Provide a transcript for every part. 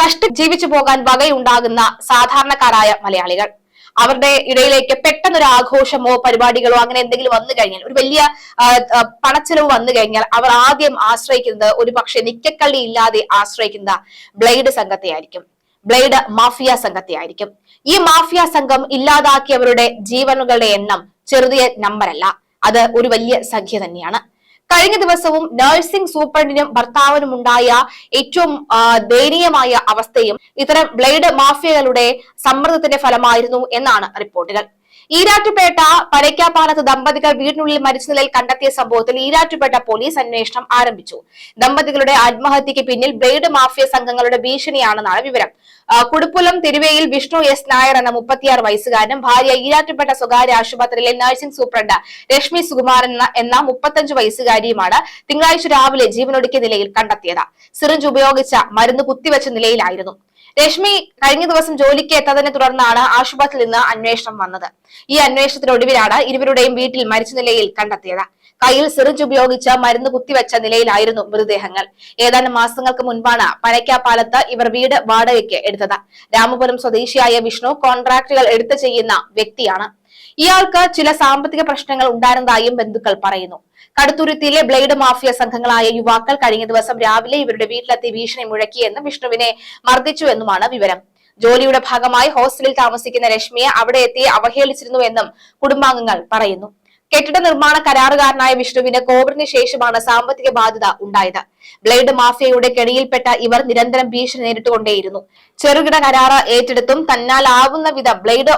കഷ്ട ജീവിച്ചു പോകാൻ വകയുണ്ടാകുന്ന സാധാരണക്കാരായ മലയാളികൾ. അവരുടെ ഇടയിലേക്ക് പെട്ടെന്നൊരു ആഘോഷമോ പരിപാടികളോ അങ്ങനെ എന്തെങ്കിലും വന്നു കഴിഞ്ഞാൽ ഒരു വലിയ പണച്ചെലവ് വന്നു കഴിഞ്ഞാൽ അവർ ആദ്യം ആശ്രയിക്കുന്നത് ഒരു പക്ഷെ നിക്കക്കള്ളി ഇല്ലാതെ ആശ്രയിക്കുന്ന ബ്ലേഡ് സംഘത്തെയായിരിക്കും. ബ്ലേഡ് മാഫിയ സംഘത്തെയായിരിക്കും. ഈ മാഫിയ സംഘം ഇല്ലാതാക്കിയവരുടെ ജീവനുകളുടെ എണ്ണം ചെറുതിയ നമ്പറല്ല അത് ഒരു വലിയ സംഖ്യ തന്നെയാണ്. കഴിഞ്ഞ ദിവസവും നഴ്സിംഗ് സൂപ്രണ്ടിനും ഭർത്താവിനും ഉണ്ടായ ഏറ്റവും ദയനീയമായ അവസ്ഥയും ഇത്തരം ബ്ലേഡ് മാഫിയകളുടെ സമ്മർദ്ദത്തിന്റെ ഫലമായിരുന്നു എന്നാണ് റിപ്പോർട്ടുകൾ. ഈരാറ്റുപേട്ട പരയ്ക്കാപ്പാലത്ത് ദമ്പതികൾ വീടിനുള്ളിൽ മരിച്ച നിലയിൽ കണ്ടെത്തിയ സംഭവത്തിൽ ഈരാറ്റുപേട്ട പോലീസ് അന്വേഷണം ആരംഭിച്ചു. ദമ്പതികളുടെ ആത്മഹത്യക്ക് പിന്നിൽ ബ്ലേഡ് മാഫിയ സംഘങ്ങളുടെ ഭീഷണിയാണെന്നാണ് വിവരം. കുടുപ്പുലം തിരുവേയിൽ വിഷ്ണു എസ്. നായർ എന്ന മുപ്പത്തിയാറ് വയസ്സുകാരനും ഭാര്യ ഈരാറ്റുപേട്ട സ്വകാര്യ ആശുപത്രിയിലെ നഴ്സിംഗ് സൂപ്രണ്ട് രശ്മി സുകുമാരൻ എന്ന മുപ്പത്തഞ്ച് വയസ്സുകാരിയുമാണ് തിങ്കളാഴ്ച രാവിലെ ജീവനൊടുക്കിയ നിലയിൽ കണ്ടെത്തിയത്. സിറിഞ്ച് ഉപയോഗിച്ച മരുന്ന് കുത്തിവെച്ച നിലയിലായിരുന്നു. രശ്മി കഴിഞ്ഞ ദിവസം ജോലിക്ക് എത്താതിനെ തുടർന്നാണ് ആശുപത്രിയിൽ നിന്ന് അന്വേഷണം വന്നത്. ഈ അന്വേഷണത്തിനൊടുവിലാണ് ഇരുവരുടെയും വീട്ടിൽ മരിച്ച നിലയിൽ കണ്ടെത്തിയത്. കയ്യിൽ സിറിഞ്ച് ഉപയോഗിച്ച് മരുന്ന് കുത്തിവെച്ച നിലയിലായിരുന്നു മൃതദേഹങ്ങൾ. ഏതാനും മാസങ്ങൾക്ക് മുൻപാണ് പനയ്ക്കാപ്പാലത്ത് ഇവർ വീട് വാടകയ്ക്ക് എടുത്തത്. രാമപുരം സ്വദേശിയായ വിഷ്ണു കോൺട്രാക്ടുകൾ എടുത്തു ചെയ്യുന്ന വ്യക്തിയാണ്. ഇയാൾക്ക് ചില സാമ്പത്തിക പ്രശ്നങ്ങൾ ഉണ്ടായിരുന്നതായും ബന്ധുക്കൾ പറയുന്നു. കടുത്തുരുത്തിയിലെ ബ്ലേഡ് മാഫിയ സംഘങ്ങളായ യുവാക്കൾ കഴിഞ്ഞ ദിവസം രാവിലെ ഇവരുടെ വീട്ടിലെത്തി ഭീഷണി മുഴക്കിയെന്നും വിഷ്ണുവിനെ മർദ്ദിച്ചുവെന്നുമാണ് വിവരം. ജോലിയുടെ ഭാഗമായി ഹോസ്റ്റലിൽ താമസിക്കുന്ന രശ്മിയെ അവിടെ എത്തി അവഹേളിച്ചിരുന്നുവെന്നും കുടുംബാംഗങ്ങൾ പറയുന്നു. കെട്ടിട നിർമ്മാണ കരാറുകാരനായ വിഷ്ണുവിന് കോവിഡിന് ശേഷമാണ് സാമ്പത്തിക ബാധ്യത ഉണ്ടായത്. ബ്ലേഡ് മാഫിയയുടെ കെണിയിൽപ്പെട്ട ഇവർ നിരന്തരം ഭീഷണി നേരിട്ടുകൊണ്ടേയിരുന്നു. ചെറുകിട കരാറ് ഏറ്റെടുത്തും തന്നാലാവുന്ന വിധ ബ്ലേഡ്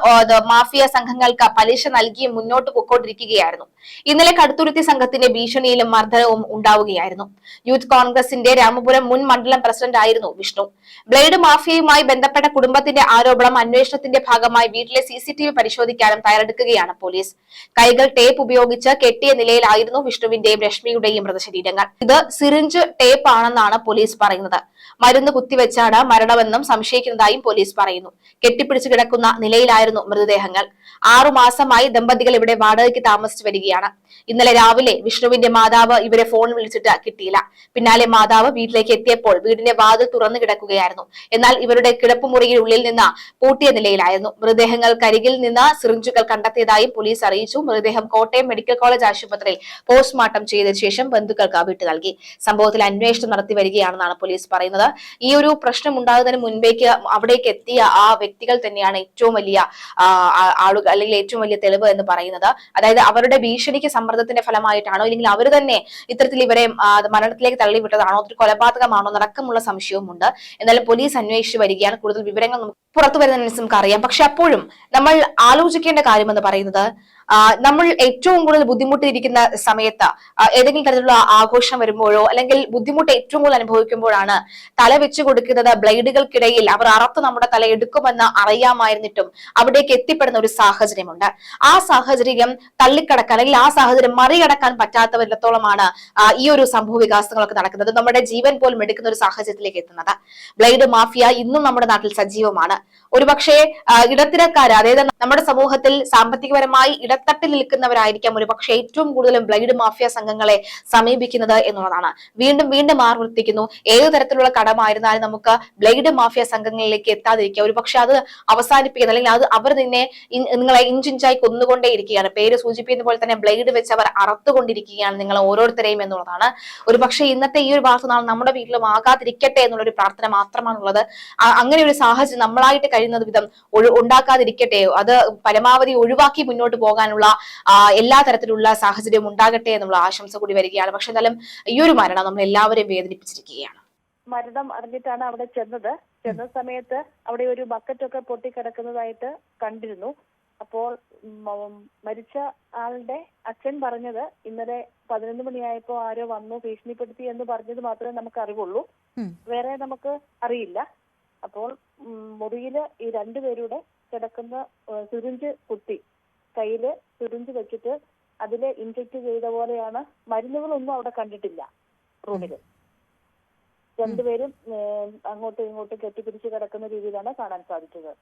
മാഫിയ സംഘങ്ങൾക്ക് പലിശ നൽകിയും മുന്നോട്ട് പൊക്കോണ്ടിരിക്കുകയായിരുന്നു. ഇന്നലെ കടുത്തുരുത്തി സംഘത്തിന്റെ ഭീഷണിയിലും മർദ്ദനവും ഉണ്ടാവുകയായിരുന്നു. യൂത്ത് കോൺഗ്രസിന്റെ രാമപുരം മുൻ മണ്ഡലം പ്രസിഡന്റ് ആയിരുന്നു വിഷ്ണു. ബ്ലേഡ് മാഫിയയുമായി ബന്ധപ്പെട്ട കുടുംബത്തിന്റെ ആരോപണം അന്വേഷണത്തിന്റെ ഭാഗമായി വീട്ടിലെ സി സി ടി വി പരിശോധിക്കാനും തയ്യാറെടുക്കുകയാണ് പോലീസ്. കൈകൾ ടേപ്പ് ഉപയോഗിച്ച് കെട്ടിയ നിലയിലായിരുന്നു വിഷ്ണുവിന്റെയും രശ്മിയുടെയും മൃതശരീരങ്ങൾ. ഇത് സിറിഞ്ച് ടേപ്പ് ആണെന്നാണ് പോലീസ് പറയുന്നത്. മരുന്ന് കുത്തിവെച്ചാണ് മരണമെന്നും സംശയിക്കുന്നതായും പോലീസ് പറയുന്നു. കെട്ടിപ്പിടിച്ചു കിടക്കുന്ന നിലയിലായിരുന്നു മൃതദേഹങ്ങൾ. ആറുമാസമായി ദമ്പതികൾ ഇവിടെ വാടകയ്ക്ക് താമസിച്ചു വരികയാണ്. ഇന്നലെ രാവിലെ വിഷ്ണുവിന്റെ മാതാവ് ഇവരെ ഫോൺ വിളിച്ചിട്ട് കിട്ടിയില്ല. പിന്നാലെ മാതാവ് വീട്ടിലേക്ക് എത്തിയപ്പോൾ വീടിന്റെ വാതിൽ തുറന്നു കിടക്കുകയായിരുന്നു. എന്നാൽ ഇവരുടെ കിടപ്പുമുറിയിൽ ഉള്ളിൽ നിന്ന് പൂട്ടിയ നിലയിലായിരുന്നു. മൃതദേഹങ്ങൾ കരികിൽ നിന്ന് സിറിഞ്ചുകൾ കണ്ടെത്തിയതായും പോലീസ് അറിയിച്ചു. മൃതദേഹം കോട്ടയം മെഡിക്കൽ കോളേജ് ആശുപത്രിയിൽ പോസ്റ്റ്മോർട്ടം ചെയ്ത ശേഷം ബന്ധുക്കൾക്ക് വിട്ടു നൽകി സംഭവത്തിൽ അന്വേഷണം നടത്തി വരികയാണെന്നാണ് പോലീസ് പറയുന്നത്. ഈ ഒരു പ്രശ്നം ഉണ്ടാകുന്നതിന് മുൻപേക്ക് അവിടേക്ക് എത്തിയ ആ വ്യക്തികൾ തന്നെയാണ് ഏറ്റവും വലിയ ആളുകൾ അല്ലെങ്കിൽ ഏറ്റവും വലിയ തെളിവ് എന്ന് പറയുന്നത്. അതായത് അവരുടെ ഭീഷണിക്ക് സമ്മർദ്ദത്തിന്റെ ഫലമായിട്ടാണോ അല്ലെങ്കിൽ അവർ തന്നെ ഇത്തരത്തിൽ ഇവരെ മരണത്തിലേക്ക് തള്ളിവിട്ടതാണോ? അതൊരു കൊലപാതകമാണോ? നടക്കമുള്ള സംശയവുമുണ്ട്. എന്നാലും പോലീസ് അന്വേഷിച്ചു വരികയാണ്. കൂടുതൽ വിവരങ്ങൾ നമുക്ക് പുറത്തു വരുന്നതിനനുസരിച്ച് നമുക്ക് അറിയാം പക്ഷെ അപ്പോഴും നമ്മൾ ആലോചിക്കേണ്ട കാര്യമെന്ന് പറയുന്നത് നമ്മൾ ഏറ്റവും കൂടുതൽ ബുദ്ധിമുട്ടിയിരിക്കുന്ന സമയത്ത് ഏതെങ്കിലും തരത്തിലുള്ള ആഘോഷം വരുമ്പോഴോ അല്ലെങ്കിൽ ബുദ്ധിമുട്ട് ഏറ്റവും കൂടുതൽ അനുഭവിക്കുമ്പോഴാണ് തല വെച്ചു കൊടുക്കുന്നത് ബ്ലേഡുകൾക്കിടയിൽ. അവർ അറത്ത് നമ്മുടെ തല എടുക്കുമെന്ന് അറിയാമായിരുന്നിട്ടും അവിടേക്ക് എത്തിപ്പെടുന്ന ഒരു സാഹചര്യമുണ്ട്. ആ സാഹചര്യം തള്ളിക്കടക്കാൻ അല്ലെങ്കിൽ ആ സാഹചര്യം മറികടക്കാൻ പറ്റാത്തവരിടത്തോളമാണ് ഈ ഒരു സംഭവ വികാസങ്ങളൊക്കെ നടക്കുന്നത്. നമ്മുടെ ജീവൻ പോലും എടുക്കുന്ന ഒരു സാഹചര്യത്തിലേക്ക് എത്തുന്നത്. ബ്ലേഡ് മാഫിയ ഇന്നും നമ്മുടെ നാട്ടിൽ സജീവമാണ്. ഒരുപക്ഷെ ഇടത്തരക്കാര് അതായത് നമ്മുടെ സമൂഹത്തിൽ സാമ്പത്തികപരമായി ഇടത്തട്ടിൽ നിൽക്കുന്നവരായിരിക്കാം ഒരു പക്ഷേ ഏറ്റവും കൂടുതലും ബ്ലേഡ് മാഫിയ സംഘങ്ങളെ സമീപിക്കുന്നത് എന്നുള്ളതാണ്. വീണ്ടും വീണ്ടും ആവർത്തിക്കുന്നു. ഏത് തരത്തിലുള്ള കടമായിരുന്നാലും നമുക്ക് ബ്ലേഡ് മാഫിയ സംഘങ്ങളിലേക്ക് എത്താതിരിക്കുക ഒരു പക്ഷെ അത് അവസാനിപ്പിക്കുന്ന. അല്ലെങ്കിൽ അത് അവർ നിന്നെ നിങ്ങളെ ഇഞ്ചിഞ്ചായി കൊന്നുകൊണ്ടേ ഇരിക്കുകയാണ്. പേര് സൂചിപ്പിക്കുന്ന പോലെ തന്നെ ബ്ലേഡ് വെച്ച് അവർ അറത്തുകൊണ്ടിരിക്കുകയാണ് നിങ്ങൾ ഓരോരുത്തരെയും എന്നുള്ളതാണ്. ഒരു പക്ഷേ ഇന്നത്തെ ഈ ഒരു വാർത്ത നാളെ നമ്മുടെ വീട്ടിലും ആകാതിരിക്കട്ടെ എന്നുള്ള ഒരു പ്രാർത്ഥന മാത്രമാണുള്ളത്. അങ്ങനെ ഒരു സാഹചര്യം നമ്മളായിട്ട് കഴിയുന്നത് വിധം ഉണ്ടാക്കാതിരിക്കട്ടെ അത് പരമാവധി ഒഴിവാക്കി മുന്നോട്ട് പോകാനുള്ള എല്ലാ തരത്തിലുള്ള സാഹചര്യം ഉണ്ടാകട്ടെ എന്നുള്ള ആശംസ കൂടി വരികയാണ്. പക്ഷെ എന്നാലും ഈ ഒരു മരണം നമ്മൾ എല്ലാവരെയും വേദനിപ്പിച്ചിരിക്കുകയാണ്. മരണം അറിഞ്ഞിട്ടാണ് അവിടെ ചെന്നത്. ചെന്ന സമയത്ത് അവിടെ ഒരു ബക്കറ്റൊക്കെ പൊട്ടിക്കിടക്കുന്നതായിട്ട് കണ്ടിരുന്നു. അപ്പോൾ മരിച്ച ആളുടെ അച്ഛൻ പറഞ്ഞത് ഇന്നലെ പതിനൊന്ന് മണിയായപ്പോ ആരോ വന്നു ഭീഷണിപ്പെടുത്തി എന്ന് പറഞ്ഞത് മാത്രമേ നമുക്ക് അറിവുള്ളൂ. വേറെ നമുക്ക് അറിയില്ല. അപ്പോൾ മുറിയിൽ ഈ രണ്ടുപേരുടെ കിടക്കുന്ന സുരിഞ്ച് സിറിഞ്ച് കുത്തി കയ്യിൽ തുരിഞ്ച് വെച്ചിട്ട് അതിൽ ഇൻജക്ട് ചെയ്ത പോലെയാണ്. മരുന്നുകളൊന്നും അവിടെ കണ്ടിട്ടില്ല റൂമിൽ. രണ്ടുപേരും അങ്ങോട്ടും ഇങ്ങോട്ടും കെട്ടിപ്പിടിച്ച് കിടക്കുന്ന രീതിയിലാണ് കാണാൻ സാധിച്ചത്.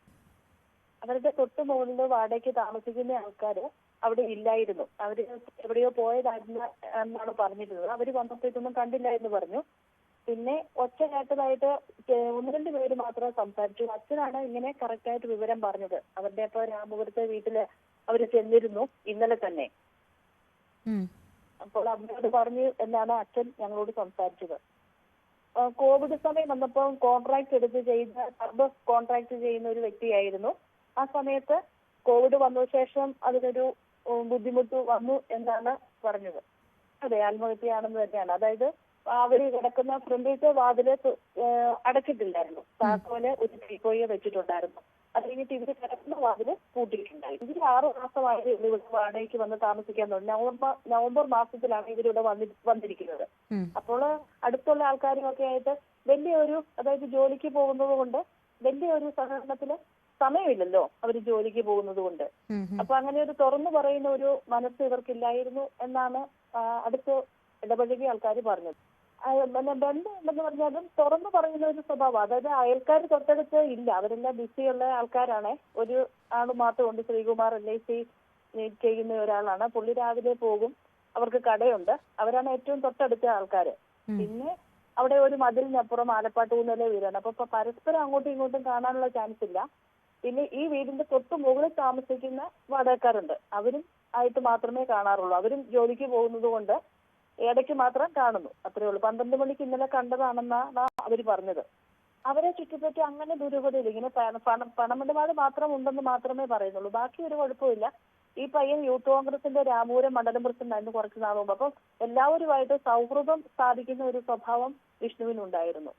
അവരുടെ തൊട്ട് മുകളിൽ വാടകയ്ക്ക് താമസിക്കുന്ന ആൾക്കാര് അവിടെ ഇല്ലായിരുന്നു. അവർ എവിടെയോ പോയതായിരുന്നു എന്നാണ് പറഞ്ഞിരുന്നത്. അവർ വന്നപ്പോഴത്തൊന്നും കണ്ടില്ല എന്ന് പറഞ്ഞു. പിന്നെ ഒച്ച കേട്ടതായിട്ട് ഒന്ന് രണ്ട് പേര് മാത്രമേ സംസാരിച്ചു. അച്ഛനാണ് ഇങ്ങനെ കറക്റ്റ് ആയിട്ട് വിവരം പറഞ്ഞത്. അവരുടെ ഇപ്പൊ രാമപുരത്തെ വീട്ടിൽ അവർ ചെന്നിരുന്നു ഇന്നലെ തന്നെ. അപ്പോൾ അമ്മയോട് പറഞ്ഞു എന്നാണ് അച്ഛൻ ഞങ്ങളോട് സംസാരിച്ചത്. കോവിഡ് സമയം വന്നപ്പോൾ കോൺട്രാക്ട് എടുത്ത് ചെയ്ത സർബ് കോൺട്രാക്ട് ചെയ്യുന്ന ഒരു വ്യക്തിയായിരുന്നു. ആ സമയത്ത് കോവിഡ് വന്ന ശേഷം അതിനൊരു ബുദ്ധിമുട്ട് വന്നു എന്നാണ് പറഞ്ഞത്. അതെ ആത്മഹത്യയാണെന്ന് തന്നെയാണ്. അതായത് അവർ കിടക്കുന്ന ഫ്രണ്ടിലത്തെ വാതിൽ അടച്ചിട്ടില്ലായിരുന്നു. താക്കോൽ ഒരു തീക്കോയെ വെച്ചിട്ടുണ്ടായിരുന്നു. അത് കഴിഞ്ഞിട്ട് ഇവർ കിടക്കുന്ന വാതിൽ പൂട്ടിയിട്ടുണ്ടായി. ഇവർ ആറ് മാസമായത് ഇവിടെ വാടകയ്ക്ക് വന്ന് താമസിക്കാൻ തുടങ്ങി. നവംബർ നവംബർ മാസത്തിലാണ് ഇവരിവിടെ വന്നി വന്നിരിക്കുന്നത്. അപ്പോൾ അടുത്തുള്ള ആൾക്കാരും ഒക്കെ ആയിട്ട് വലിയൊരു അതായത് ജോലിക്ക് പോകുന്നത് കൊണ്ട് വലിയ ഒരു സഹകരണത്തിൽ സമയമില്ലല്ലോ അവർ ജോലിക്ക് പോകുന്നത് കൊണ്ട്. അപ്പൊ അങ്ങനെ ഒരു തുറന്നു പറയുന്ന ഒരു മനസ്സ് ഇവർക്കില്ലായിരുന്നു എന്നാണ് അടുത്ത് ഇടപഴകിയ ആൾക്കാർ പറഞ്ഞത്. പിന്നെ ബന്ധം ഉണ്ടെന്ന് പറഞ്ഞാലും തുറന്നു പറയുന്ന ഒരു സ്വഭാവം. അതായത് അയൽക്കാർ തൊട്ടടുത്ത് ഇല്ല. അവരെല്ലാം ബിസിയുള്ള ആൾക്കാരാണ്. ഒരു ആൾ മാത്രമുണ്ട്. ശ്രീകുമാർ എൽ ഐ സി ചെയ്യുന്ന ഒരാളാണ്. പുള്ളി രാവിലെ പോകും. അവർക്ക് കടയുണ്ട്. അവരാണ് ഏറ്റവും തൊട്ടടുത്ത ആൾക്കാര്. പിന്നെ അവിടെ ഒരു മതിലിനപ്പുറം ആലപ്പാട്ട് ഊന്നലെ വീടാണ്. അപ്പൊ ഇപ്പൊ പരസ്പരം അങ്ങോട്ടും ഇങ്ങോട്ടും കാണാനുള്ള ചാൻസ് ഇല്ല. പിന്നെ ഈ വീടിന്റെ തൊട്ട് മുകളിൽ താമസിക്കുന്ന വാടകക്കാരുണ്ട്. അവരും ആയിട്ട് മാത്രമേ കാണാറുള്ളൂ. അവരും ജോലിക്ക് പോകുന്നത് കൊണ്ട് ഇടയ്ക്ക് മാത്രം കാണുന്നു. അത്രേ ഉള്ളൂ. പന്ത്രണ്ട് മണിക്ക് ഇന്നലെ കണ്ടതാണെന്നാണ് അവർ പറഞ്ഞത്. അവരെ ചുറ്റിപ്പറ്റി അങ്ങനെ ദുരൂഹതയില്ല. ഇങ്ങനെ പണം പണമിടപാട് മാത്രം ഉണ്ടെന്ന് മാത്രമേ പറയുന്നുള്ളൂ. ബാക്കി ഒരു കുഴപ്പമില്ല. ഈ പയ്യൻ യൂത്ത് കോൺഗ്രസിന്റെ രാമൂരം മണ്ഡലം പ്രസിഡന്റായിരുന്നു കുറച്ച് നാൾ മുമ്പ്. അപ്പം എല്ലാവരുമായിട്ട് സൗഹൃദം സ്ഥാപിക്കുന്ന ഒരു സ്വഭാവം വിഷ്ണുവിനുണ്ടായിരുന്നു.